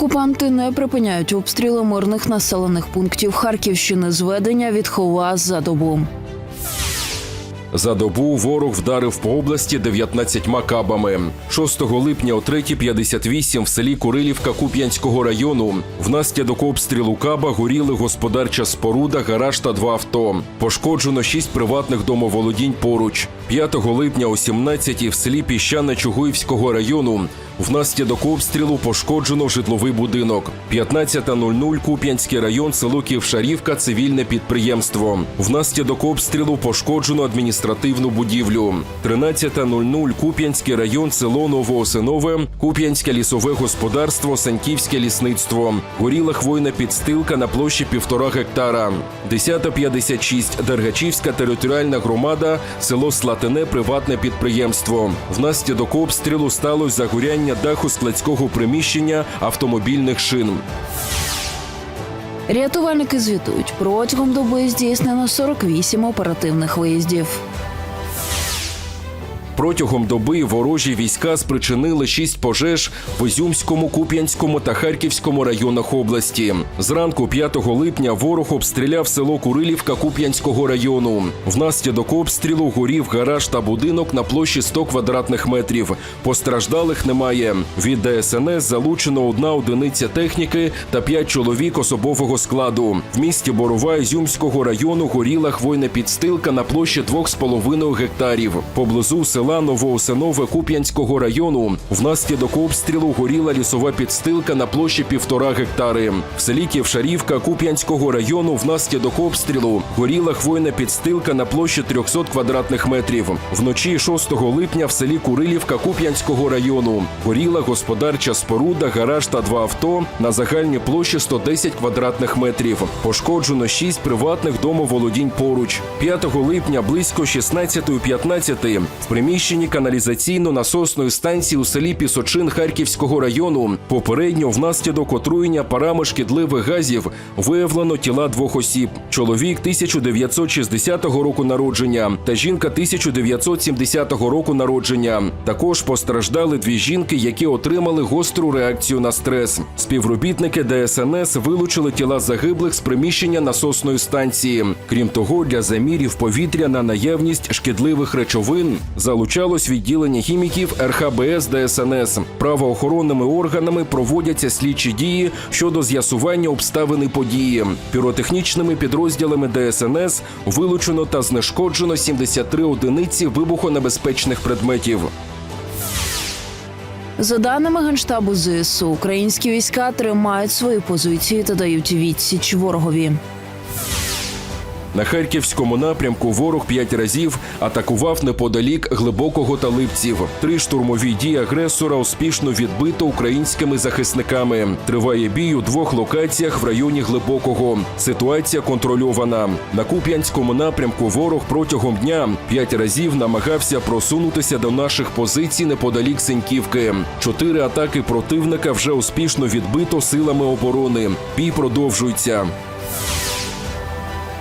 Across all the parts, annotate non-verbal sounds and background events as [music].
Окупанти не припиняють обстріли мирних населених пунктів Харківщини. Зведення відхова за добу. За добу ворог вдарив по області 19 кабами. 6 липня о 3.58 в селі Курилівка Куп'янського району внаслідок обстрілу каба горіли господарча споруда, гараж та два авто. Пошкоджено 6 приватних домоволодінь поруч. 5 липня о 17 в селі Піщане Чугуївського району внаслідок обстрілу пошкоджено житловий будинок. 15.00 Куп'янський район, село Ківшарівка, цивільне підприємство. Внаслідок обстрілу пошкоджено адміністративну будівлю. 13.00 Куп'янський район, село Новоосинове, Куп'янське лісове господарство, Саньківське лісництво. Горіла хвойна підстилка на площі півтора гектара. 10.56 Дергачівська територіальна громада, село Слатине, приватне підприємство. Внаслідок обстрілу сталося загоряння даху складського приміщення автомобільних шин. Рятувальники звітують, протягом доби здійснено 48 оперативних виїздів. Протягом доби ворожі війська спричинили шість пожеж в Ізюмському, Куп'янському та Харківському районах області. Зранку 5 липня ворог обстріляв село Курилівка Куп'янського району. Внаслідок обстрілу горів гараж та будинок на площі 100 квадратних метрів. Постраждалих немає. Від ДСНС залучено одна одиниця техніки та п'ять чоловік особового складу. В місті Борова Ізюмського району горіла хвойна підстилка на площі 2,5 гектарів. Поблизу села Новоосинове Куп'янського району внаслідок обстрілу горіла лісова підстилка на площі півтора гектари. В селі Ківшарівка Куп'янського району внаслідок обстрілу горіла хвойна підстилка на площі 300 квадратних метрів. Вночі 6 липня в селі Курилівка Куп'янського району горіла господарча споруда, гараж та два авто на загальній площі 110 квадратних метрів. Пошкоджено 6 приватних домоволодінь поруч. 5 липня близько 16.15 в приміщенні каналізаційно-насосної станції у селі Пісочин Харківського району попередньо внаслідок отруєння парами шкідливих газів виявлено тіла двох осіб: чоловік 1960 року народження та жінка 1970 року народження. Також постраждали дві жінки, які отримали гостру реакцію на стрес. Співробітники ДСНС вилучили тіла загиблих з приміщення насосної станції. Крім того, для замірів повітря на наявність шкідливих речовин залучалось відділення хіміків РХБС ДСНС. Правоохоронними органами проводяться слідчі дії щодо з'ясування обставини події. Піротехнічними підрозділами ДСНС вилучено та знешкоджено 73 одиниці вибухонебезпечних предметів. За даними генштабу ЗСУ, українські війська тримають свої позиції та дають відсіч ворогові. На харківському напрямку ворог п'ять разів атакував неподалік глибокого та липців. Три штурмові дії агресора успішно відбито українськими захисниками. Триває бій у двох локаціях в районі глибокого. Ситуація контрольована. На Куп'янському напрямку ворог протягом дня п'ять разів намагався просунутися до наших позицій неподалік Сеньківки. Чотири атаки противника вже успішно відбито силами оборони. Бій продовжується.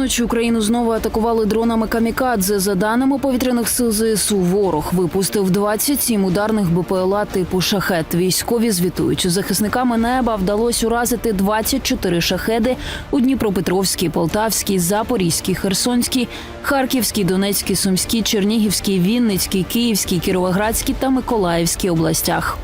Цієї ночі Україну знову атакували дронами камікадзе. За даними повітряних сил ЗСУ, ворог випустив 27 ударних БПЛА типу шахет. Військові звітують, захисниками неба вдалося уразити 24 шахеди у Дніпропетровській, Полтавській, Запорізькій, Херсонській, Харківській, Донецькій, Сумській, Чернігівській, Вінницькій, Київській, Кіровоградській та Миколаївській областях.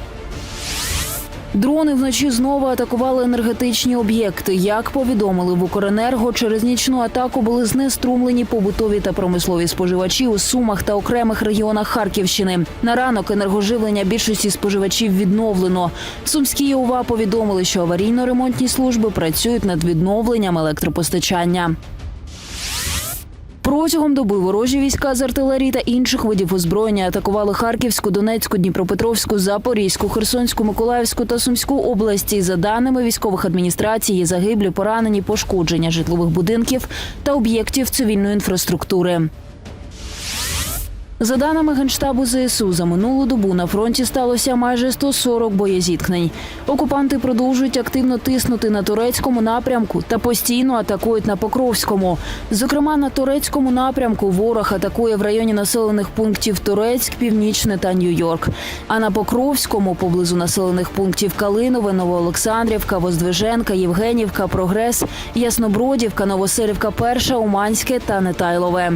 Дрони вночі знову атакували енергетичні об'єкти. Як повідомили в Укренерго, через нічну атаку були знеструмлені побутові та промислові споживачі у Сумах та окремих регіонах Харківщини. На ранок енергоживлення більшості споживачів відновлено. Сумські ОВА повідомили, що аварійно-ремонтні служби працюють над відновленням електропостачання. Протягом доби ворожі війська з артилерії та інших видів озброєння атакували Харківську, Донецьку, Дніпропетровську, Запорізьку, Херсонську, Миколаївську та Сумську області. За даними військових адміністрацій, є загиблі, поранені, пошкодження житлових будинків та об'єктів цивільної інфраструктури. За даними Генштабу ЗСУ, за минулу добу на фронті сталося майже 140 боєзіткнень. Окупанти продовжують активно тиснути на турецькому напрямку та постійно атакують на Покровському. Зокрема, на турецькому напрямку ворог атакує в районі населених пунктів Турецьк, Північне та Нью-Йорк. А на Покровському, поблизу населених пунктів Калинове, Новоолександрівка, Воздвиженка, Євгенівка, Прогрес, Яснобродівка, Новоселівка, Перша, Уманське та Нетайлове.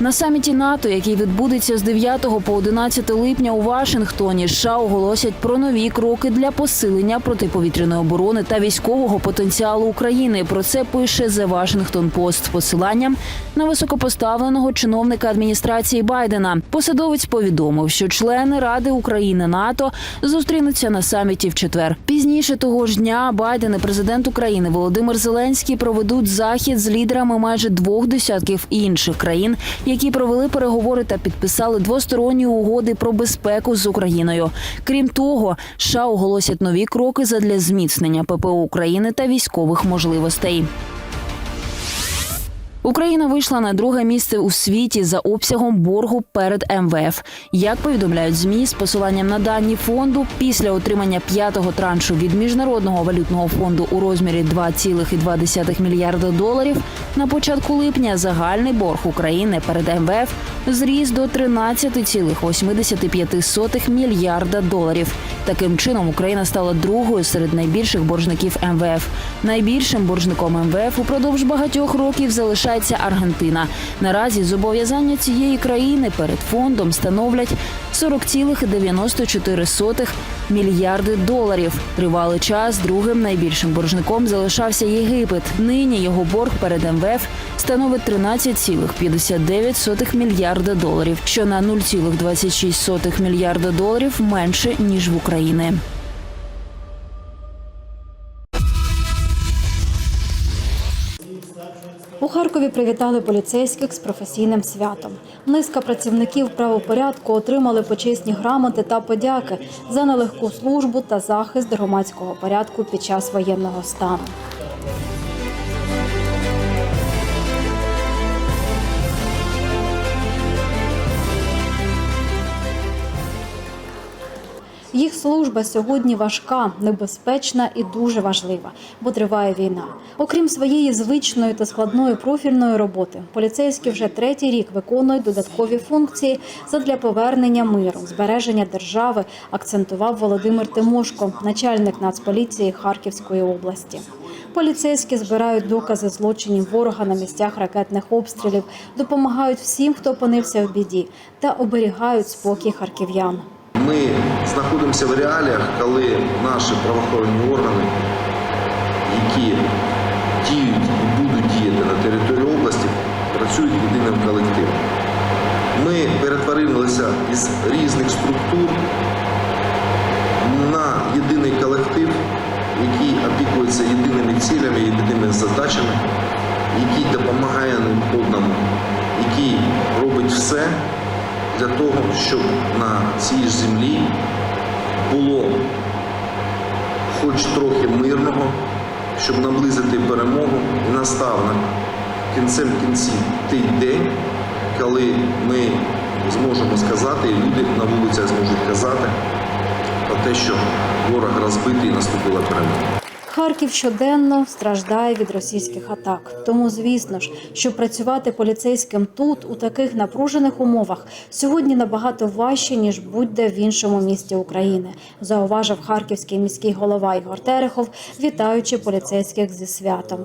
На саміті НАТО, який відбудеться з 9 по 11 липня у Вашингтоні, США оголосять про нові кроки для посилення протиповітряної оборони та військового потенціалу України. Про це пише The Washington Post з посиланням на високопоставленого чиновника адміністрації Байдена. Посадовець повідомив, що члени Ради України НАТО зустрінуться на саміті в четвер. Пізніше того ж дня Байден і президент України Володимир Зеленський проведуть захід з лідерами майже двох десятків інших країн, які провели переговори та підписали двосторонні угоди про безпеку з Україною. Крім того, США оголосять нові кроки задля зміцнення ППО України та військових можливостей. Україна вийшла на друге місце у світі за обсягом боргу перед МВФ. Як повідомляють змі з посиланням на дані фонду, після отримання п'ятого траншу від міжнародного валютного фонду у розмірі 2,2 мільярда доларів на початку липня загальний борг України перед МВФ зріс до 13,85 мільярда доларів. Таким чином Україна стала другою серед найбільших боржників МВФ. Найбільшим боржником МВФ упродовж багатьох років залишається Аргентина. Наразі зобов'язання цієї країни перед фондом становлять 40,94 мільярди доларів. Тривалий час другим найбільшим боржником залишався Єгипет. Нині його борг перед МВФ становить 13,59 мільярда доларів, що на 0,26 мільярда доларів менше ніж в України. Харкові привітали поліцейських з професійним святом. Низка працівників правопорядку отримали почесні грамоти та подяки за нелегку службу та захист громадського порядку під час воєнного стану. Їх служба сьогодні важка, небезпечна і дуже важлива, бо триває війна. Окрім своєї звичної та складної профільної роботи, поліцейські вже третій рік виконують додаткові функції задля повернення миру, збереження держави, акцентував Володимир Тимошко, начальник Нацполіції Харківської області. Поліцейські збирають докази злочинів ворога на місцях ракетних обстрілів, допомагають всім, хто опинився в біді, та оберігають спокій харків'ян. Знаходимося в реаліях, коли наші правоохоронні органи, які діють і будуть діяти на території області, працюють єдиним колективом. Ми перетворилися із різних структур на єдиний колектив, який опікується єдиними цілями, єдиними задачами, який допомагає одному, який робить все для того, щоб на цій ж землі хоч трохи мирного, щоб наблизити перемогу і настав на кінцем кінців той день, коли ми зможемо сказати, і люди на вулицях зможуть казати про те, що ворог розбитий і наступила перемога. Харків щоденно страждає від російських атак. Тому, звісно ж, що працювати поліцейським тут, у таких напружених умовах, сьогодні набагато важче ніж будь-де в іншому місті України, зауважив харківський міський голова Ігор Терехов, вітаючи поліцейських зі святом.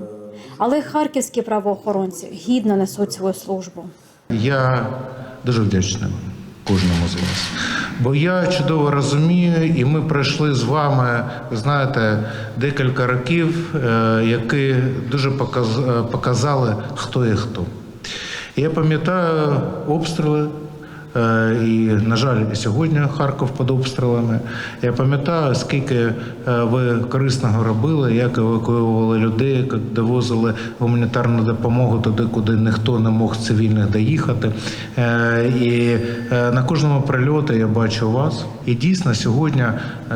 Але харківські правоохоронці гідно несуть свою службу. Я дуже вдячний кожному з вас. Бо я чудово розумію, і ми пройшли з вами, знаєте, декілька років, е, які дуже е, показали, хто є хто. Я пам'ятаю обстріли. Е, І, на жаль, і сьогодні Харків під обстрілами. Я пам'ятаю, скільки е, ви корисного робили, як евакуювали людей, як довозили гуманітарну допомогу туди, куди ніхто не мог цивільних доїхати. Е, І на кожному прильоті я бачу вас. І дійсно сьогодні,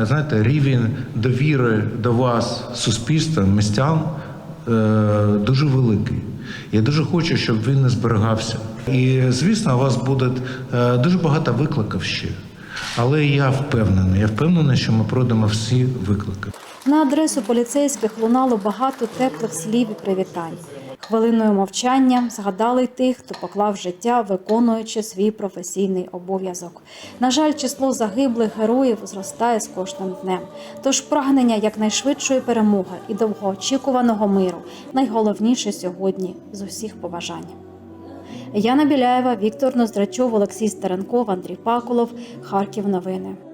знаєте, рівень довіри до вас суспільством, містян дуже великий. Я дуже хочу, щоб він не зберігався. І звісно, у вас буде е, дуже багато викликів ще. Але я впевнений, я впевнений, що ми пройдемо всі виклики. На адресу поліцейських лунало багато теплих слів і привітань. Хвилиною мовчання згадали тих, хто поклав життя, виконуючи свій професійний обов'язок. На жаль, число загиблих героїв зростає з кожним днем. Тож прагнення якнайшвидшої перемоги і довгоочікуваного миру найголовніше сьогодні з усіх побажань. Яна Біляєва, Віктор Ноздрачов, Олексій Старанков, Андрій Пакулов, Харків. Новини.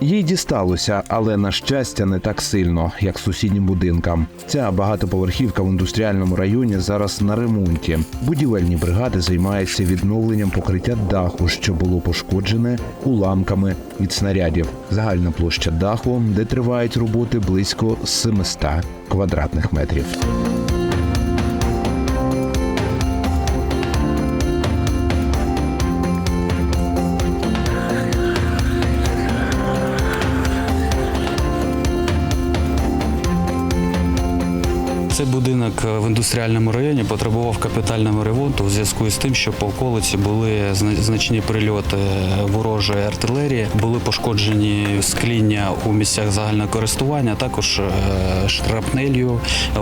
Їй дісталося, але на щастя не так сильно, як сусіднім будинкам. Ця багатоповерхівка в індустріальному районі зараз на ремонті. Будівельні бригади займаються відновленням покриття даху, що було пошкоджене уламками від снарядів. Загальна площа даху, де тривають роботи близько 700 квадратних метрів. Будинок е, в індустріальному районі потребував капітального ремонту у зв'язку з тим, що по околиці були зна- значні прильоти ворожої артилерії, були пошкоджені скління у місцях загального користування. Також е, шрапнелью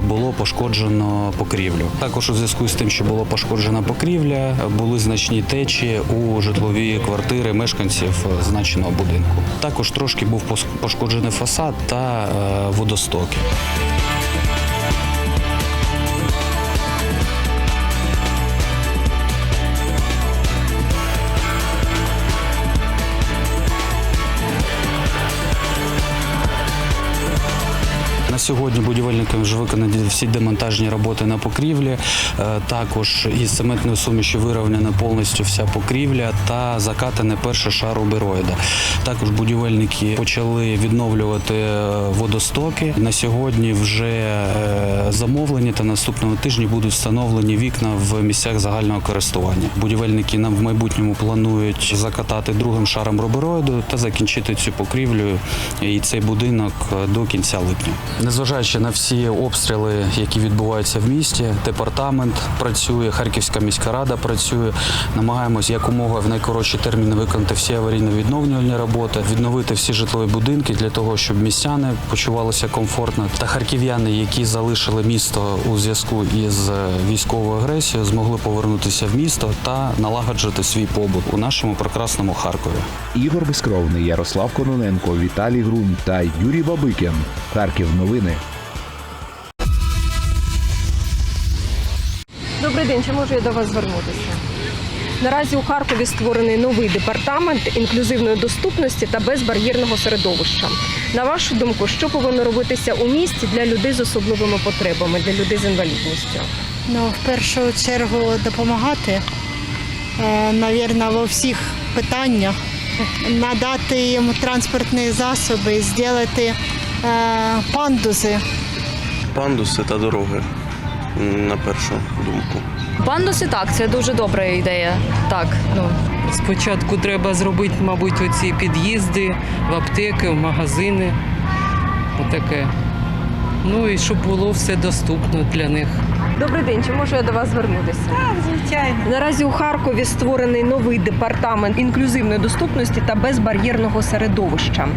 було пошкоджено покрівлю. Також у зв'язку з тим, що було пошкоджена покрівля, були значні течі у житлові квартири мешканців е, значеного будинку. Також трошки був пошкоджений фасад та е, водостоки. На сьогодні будівельниками вже виконані всі демонтажні роботи на покрівлі. Е, Також із цементною сумішю вирівняна повністю вся покрівля та закатане перше шар убероїда. Також будівельники почали відновлювати е, водостоки. На сьогодні вже е, замовлені та наступного тижня будуть встановлені вікна в місцях загального користування. Будівельники нам в майбутньому планують закатати другим шаром рубероїду та закінчити цю покрівлю і цей будинок до кінця липня. Незважаючи на всі обстріли, які відбуваються в місті, департамент працює, Харківська міська рада працює. Намагаємось якомога в найкоротші терміни виконати всі аварійно-відновлювальні роботи, відновити всі житлові будинки для того, щоб містяни почувалися комфортно. Та харків'яни, які залишили місто у зв'язку із е, військовою агресією, змогли повернутися в місто та налагоджувати свій побут у нашому прекрасному Харкові. Ігор Безкровний, Ярослав Кононенко, Віталій Грунь та Юрій Бабикін. Харків новини. Добрий день, чи можу я до вас звернутися? Наразі у Харкові створений новий департамент інклюзивної доступності та безбар'єрного середовища. На вашу думку, що повинно робитися у місті для людей з особливими потребами, для людей з інвалідністю? Ну, в першу чергу допомагати, е, навірно, во всіх питаннях, надати їм транспортні засоби, зробити пандуси. Пандуси та дороги, на першу думку. Пандуси так, це дуже добра ідея. Так, ну Спочатку треба зробити, мабуть, оці під'їзди в аптеки, в магазини. Отаке. Ну і щоб було все доступно для них. Добрий день, чи можу я до вас звернутися? Так, Звичайно. Наразі у Харкові створений новий департамент інклюзивної доступності та безбар'єрного середовища.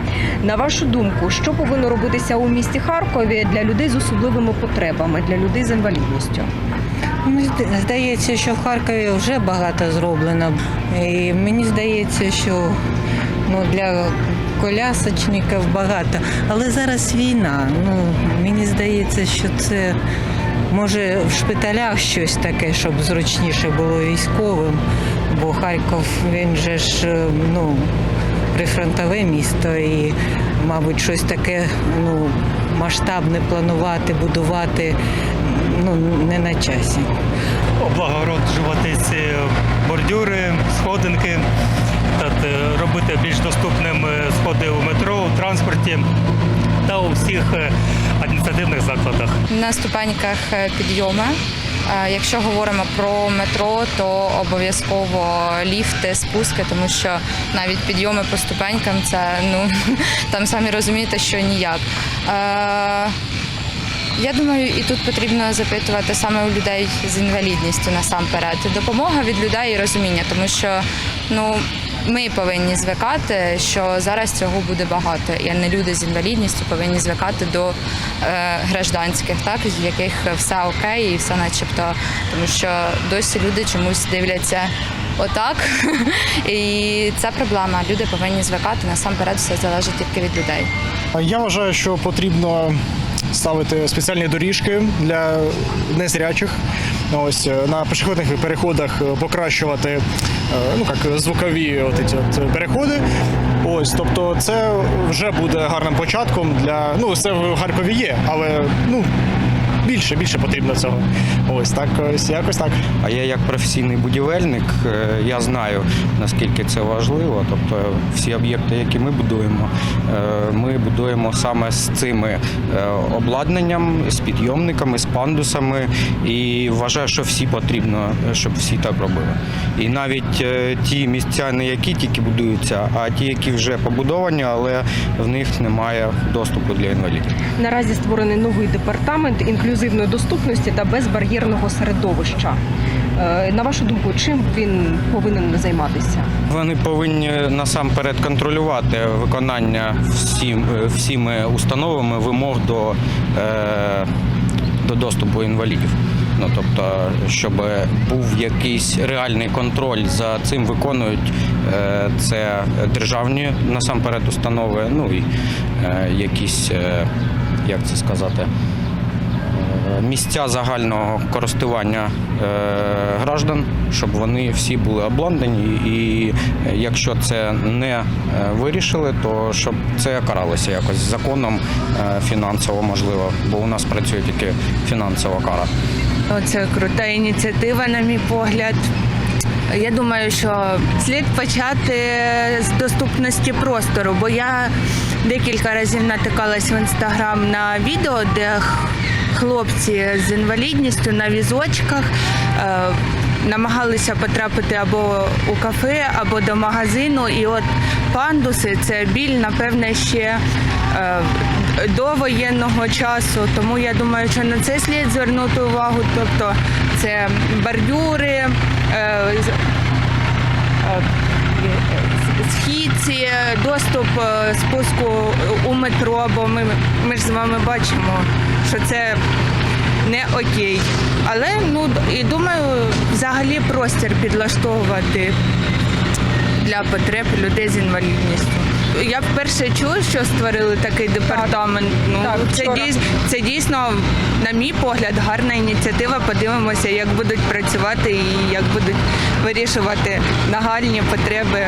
На вашу думку, що повинно робитися у місті Харкові для людей з особливими потребами, для людей з інвалідністю? Мені здається, що в Харкові вже багато зроблено. І мені здається, що ну, для колясочників багато. Але зараз війна. Ну, мені здається, що це може в шпиталях щось таке, щоб зручніше було військовим. Бо Харків він же ж е, ну, прифронтове місто і, мабуть, щось таке ну, масштабне планувати, будувати ну, не на часі. облагороджувати бордюри, сходинки, робити більш доступним е, сходи у метро, у транспорті та у всіх е, адміністративних закладах. на ступеньках е, підйоми. Е, Якщо говоримо про метро, то обов'язково ліфти, спуски, тому що навіть підйоми по ступенькам це ну [laughs] там самі розумієте, що ніяк. Е, Я думаю, і тут потрібно запитувати саме у людей з інвалідністю насамперед. Допомога від людей і розуміння, тому що ну. Ми повинні звикати, що зараз цього буде багато, і не люди з інвалідністю повинні звикати до е, гражданських, так в яких все окей і все начебто, тому що досі люди чомусь дивляться отак, [laughs] і це проблема. Люди повинні звикати насамперед, все залежить тільки від людей. Я вважаю, що потрібно ставити спеціальні доріжки для незрячих. Ось е, на пішохідних переходах е, покращувати е, ну як звукові от ці от переходи. Ось, тобто, це вже буде гарним початком для ну це в Харкові є, але ну більше більше потрібно цього. Ось так, ось якось так. А я як професійний будівельник, е, я знаю наскільки це важливо. Тобто всі об'єкти, які ми будуємо, е, ми будуємо саме з цими е, обладнанням, з підйомниками, з пандусами. І вважаю, що всі потрібно, щоб всі так робили. І навіть ті місця, не які тільки будуються, а ті, які вже побудовані, але в них немає доступу для інвалідів. Наразі створений новий департамент інклюзивної доступності та безбар'єрного середовища. Е, На вашу думку, чим він повинен займатися? Вони повинні насамперед контролювати виконання всім, е, всіми установами вимог до, е, до доступу інвалідів. Ну тобто, щоб був якийсь реальний контроль за цим виконують це державні насамперед установи, ну і якісь, як це сказати, місця загального користування е, граждан, щоб вони всі були обладнані, і якщо це не е, вирішили, то щоб це каралося якось законом е, фінансово можливо, бо у нас працює тільки фінансова кара. Це крута ініціатива, на мій погляд. Я думаю, що слід почати з доступності простору, бо я декілька разів натикалась в інстаграм на відео, де хлопці з інвалідністю на візочках е, намагалися потрапити або у кафе, або до магазину. І от пандуси це біль, напевне, ще е, до воєнного часу. Тому я думаю, що на це слід звернути увагу. Тобто це бордюри, е, східці, доступ е, спуску у метро, бо ми, ми ж з вами бачимо, що це не окей. Але ну і думаю, взагалі простір підлаштовувати для потреб людей з інвалідністю. Я вперше чую, що створили такий департамент. Ну Так, це вчора. дійсно, це дійсно, на мій погляд, гарна ініціатива. Подивимося, як будуть працювати і як будуть вирішувати нагальні потреби